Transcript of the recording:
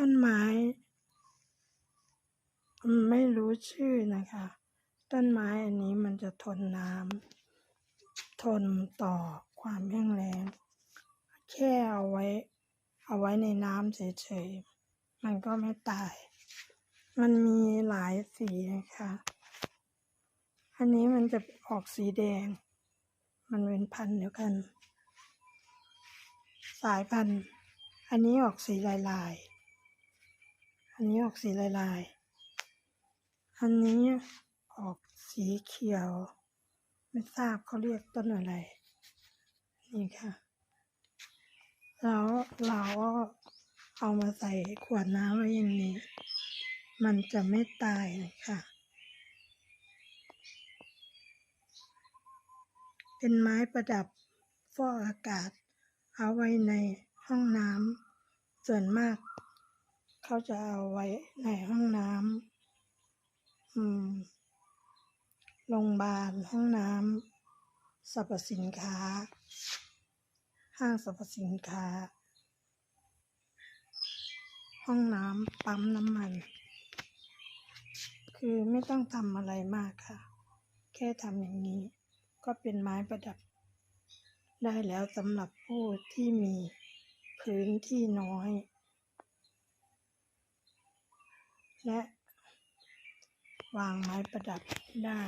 ต้นไม้ ไม่รู้ชื่อนะคะ ต้นไม้อันนี้มันจะทนน้ำทนต่อความแห้งแล้งแค่เอาไว้ เอาไว้ในน้ำเฉยๆ มันก็ไม่ตาย มันมีหลายสีนะคะ อันนี้มันจะออกสีแดง มันเป็นพันธุ์เดียวกัน สายพันธุ์อันนี้ออกสีลายลายๆ อันนี้ออกสีลายลายๆอันนี้ออกสีเขียว ไม่ทราบเขาเรียกต้นอะไร นี่ค่ะ แล้วเราก็เอามาใส่ขวดน้ำไว้อย่างนี้ มันจะไม่ตายนะคะเป็นไม้ประดับฟอกอากาศ เอาไว้ในห้องน้ำส่วนมาก เขาจะเอาไว้ในห้องน้ำอืมโรงพยาบาลห้องน้ำสรรพสินค้า ห้างสรรพสินค้า ห้องน้ำปั๊มน้ำมัน คือไม่ต้องทำอะไรมากค่ะ แค่ทำอย่างนี้ ก็เป็นไม้ประดับ ได้แล้วสำหรับผู้ที่มีพื้นที่น้อย และวางไม้ประดับได้